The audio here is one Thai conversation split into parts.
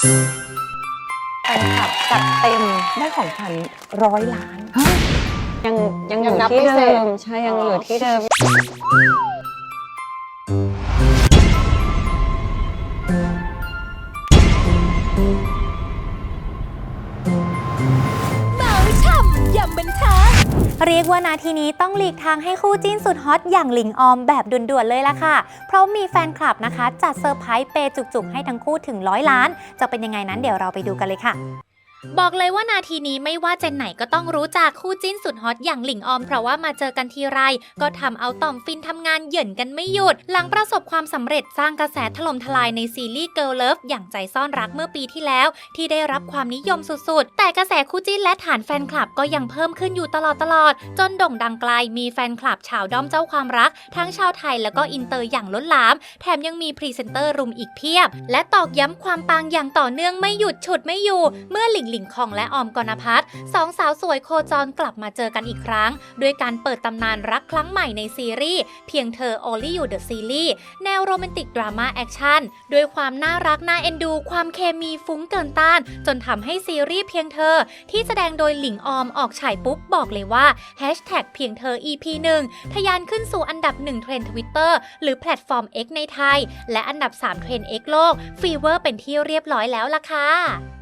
แฟนคลับจัดเต็มได้ของขวัญร้อยล้าน ยังยังอยังยู่นับที่ไม่เสร็เดิจมใช่ยังอ๋อออยู่ที่เดิม เมาช่ำยำบันเทิง เรียกว่านาทีนี้ต้องหลีกทางให้คู่จิ้นสุดฮอตอย่างหลิงออมแบบด่วนๆเลยล่ะค่ะ เพราะมีแฟนคลับนะคะ จัดเซอร์ไพรส์เปจุกๆ ให้ทั้งคู่ถึงร้อยล้าน จะเป็นยังไงนั้นเดี๋ยวเราไปดูกันเลยค่ะ บอกเลยว่านาทีนี้ไม่ว่าเจนไหนก็ต้องรู้จักคู่จิ้นสุดฮอตอย่างหลิงออม เพราะว่ามาเจอกันทีไร ก็ทำเอาต่อมฟินทำงานเหยินกันไม่หยุด หลังประสบความสำเร็จสร้างกระแสถล่มทลายในซีรีส์ Girl Love อย่างใจซ่อนรักเมื่อปีที่แล้ว ที่ได้รับความนิยมสุดๆ แต่กระแสคู่จิ้นและฐานแฟนคลับก็ยังเพิ่มขึ้นอยู่ตลอดตลอด จนโด่งดังไกลมีแฟนคลับชาวด้อมเจ้าความรัก ทั้งชาวไทยแล้วก็อินเตอร์อย่างล้นหลาม แถมยังมีพรีเซนเตอร์รุมอีกเพียบ และตอกย้ำความปังอย่างต่อเนื่องไม่หยุดฉุดไม่อยู่ เมื่อหลิงลิงคองและออมกนพัฒน์สองสาวสวยโคจรกลับมาเจอกันอีกครั้ง ด้วยการเปิดตำนานรักครั้งใหม่ในซีรีส์เพียงเธอ Only You The Series แนวโรแมนติกดราม่าแอคชั่นด้วยความน่ารักน่าเอ็นดู ความเคมีฟุ้งเกินต้าน จนทำให้ซีรีส์เพียงเธอ ที่แสดงโดยหลิงออมออกฉายปุ๊บบอกเลยว่า Hashtag เพียงเธอ EP 1ทะยานขึ้นสู่อันดับ1เทรนด์ทวิตเตอร์หรือแพลตฟอร์ม X ในไทย และอันดับ 3 เทรนด์ X โลกฟีเวอร์เป็นที่เรียบร้อยแล้วล่ะค่ะ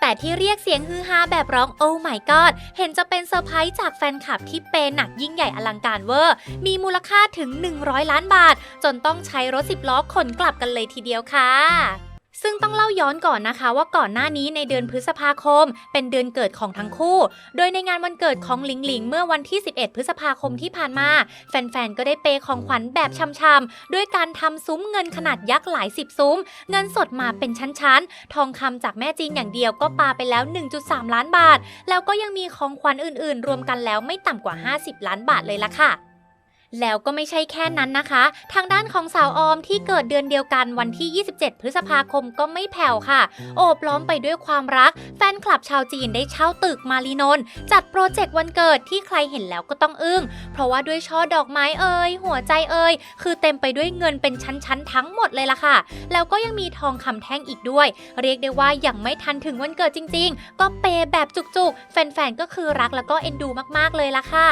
แต่ที่เรียกเสียงฮือฮาแบบร้องโอ้ my god เห็นจะเป็นเซอร์ไพรส์จากแฟนคลับที่เปย์หนักยิ่งใหญ่อลังการเวอร์ มีมูลค่าถึง 100 ล้านบาท จนต้องใช้รถสิบล้อขนกลับกันเลยทีเดียวค่ะ ซึ่งต้องเล่าย้อนก่อนนะคะว่าก่อนหน้านี้ในเดือนพฤษภาคม เป็นเดือนเกิดของทั้งคู่ โดยในงานวันเกิดของหลิงหลิงเมื่อวันที่ 11 พฤษภาคมที่ผ่านมา แฟนๆ ก็ได้เปย์ของขวัญแบบช่ำๆด้วยการทำซุ้มเงินขนาดยักษ์หลายสิบซุ้ม เงินสดมาเป็นชั้นๆ ทองคำจากแม่จีนอย่างเดียวก็ปาไปแล้ว 1.3 ล้านบาท แล้วก็ยังมีของขวัญอื่นๆ รวมกันแล้วไม่ต่ำกว่า 50 ล้านบาทเลยล่ะค่ะ แล้วก็ไม่ใช่แค่นั้นนะคะ ทางด้านของสาวออมที่เกิดเดือนเดียวกันวันที่ 27 พฤษภาคมก็ไม่แผ่วค่ะ โอบล้อมไปด้วยความรัก แฟนคลับชาวจีนได้เช่าตึกมารีนนท์จัดโปรเจกต์วันเกิดที่ใครเห็นแล้วก็ต้องอึ้ง เพราะว่าด้วยช่อดอกไม้เอ่ยหัวใจเอ่ยคือเต็มไปด้วยเงินเป็นชั้นๆทั้งหมดเลยล่ะค่ะ แล้วก็ยังมีทองคำแท่งอีกด้วย เรียกได้ว่ายังไม่ทันถึงวันเกิดจริง ๆ ก็เปย์แบบจุกๆ แฟนๆก็คือรักแล้วก็เอ็นดูมากๆเลยล่ะค่ะ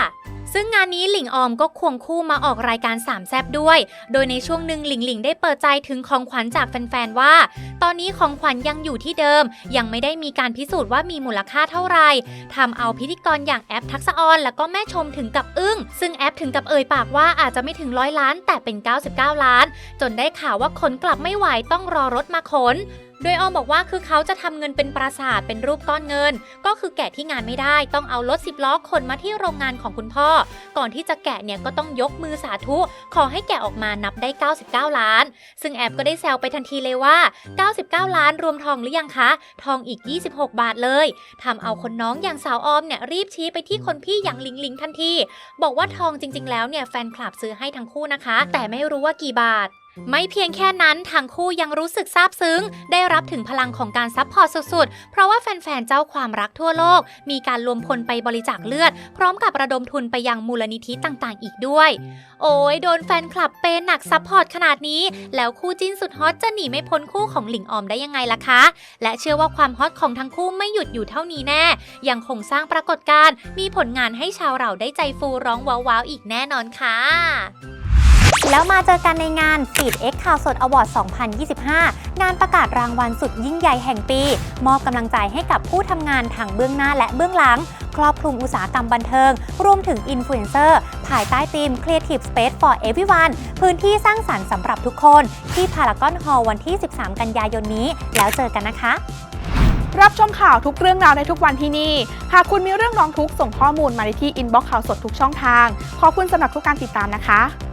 ซึ่งงานนี้หลิงออมก็ควงคู่มาออกรายการสามแซบด้วย โดยในช่วงหนึ่งหลิงหลิงได้เปิดใจถึงของขวัญจากแฟนๆว่า ตอนนี้ของขวัญยังอยู่ที่เดิม ยังไม่ได้มีการพิสูจน์ว่ามีมูลค่าเท่าไหร่ทำเอาพิธีกรอย่างแอปทักษะออนแล้วก็แม่ชมถึงกับอึ้ง ซึ่งแอปถึงกับเอ่ยปากว่าอาจจะไม่ถึงร้อยล้านแต่เป็น 99 ล้าน จนได้ข่าวว่าขนกลับไม่ไหวต้องรอรถมาขนโดยออมบอกว่าคือเขาจะทำเงินเป็นปราสาทเป็นรูปก้อนเงิน ก็คือแกะที่งานไม่ได้ ต้องเอารถสิบล้อขนมาที่โรงงานของคุณพ่อ ก่อนที่จะแกะเนี่ยก็ต้องยกมือสาธุ ขอให้แกะออกมานับได้ 99 ล้าน ซึ่งแอปก็ได้แซวไปทันทีเลยว่า 99 ล้านรวมทองหรือยังคะ ทองอีก 26 บาทเลยทำเอาคนน้องอย่างสาวออมเนี่ยรีบชี้ไปที่คนพี่อย่างหลิงหลิงทันที บอกว่าทองจริง ๆ แล้วเนี่ยแฟนคลับซื้อให้ทั้งคู่นะคะ แต่ไม่รู้ว่ากี่บาท ไม่เพียงแค่นั้นทางคู่ยังรู้สึกซาบซึ้ง ได้รับถึงพลังของการซัพพอร์ตสุดๆ เพราะว่าแฟนๆ เจ้าความรักทั่วโลก มีการรวมพลไปบริจาคเลือด พร้อมกับระดมทุนไปยังมูลนิธิต่างๆ อีกด้วย โอ้ยโดนแฟนคลับเปย์หนักซัพพอร์ตขนาดนี้ แล้วคู่จิ้นสุดฮอตจะหนีไม่พ้นคู่ของหลิงออมได้ยังไงล่ะคะ และเชื่อว่าความฮอตของทั้งคู่ไม่หยุดอยู่เท่านี้แน่ ยังคงสร้างปรากฏการณ์มีผลงานให้ชาวเราได้ใจฟูร้องว้าวๆอีกแน่นอนค่ะ แล้วมาเจอกันในงาน Feed X ข่าวสดอวอร์ด 2025 งานประกาศรางวัลสุดยิ่งใหญ่แห่งปี มอบกำลังใจให้กับผู้ทำงานทางเบื้องหน้าและเบื้องหลัง ครอบคลุมอุตสาหกรรมบันเทิง รวมถึงอินฟลูเอนเซอร์ ภายใต้ธีม Creative Space for Everyone พื้นที่สร้างสรรค์สำหรับทุกคน ที่พารากอนฮอลล์วันที่ 13 กันยายนนี้ แล้วเจอกันนะคะรับชมข่าวทุกเรื่องราวในทุกวันที่นี่ หากคุณมีเรื่องร้องทุกข์ส่งข้อมูลมาในที่อินบ็อกซ์ข่าวสดทุกช่องทาง ขอบคุณสำหรับทุกการติดตามนะคะ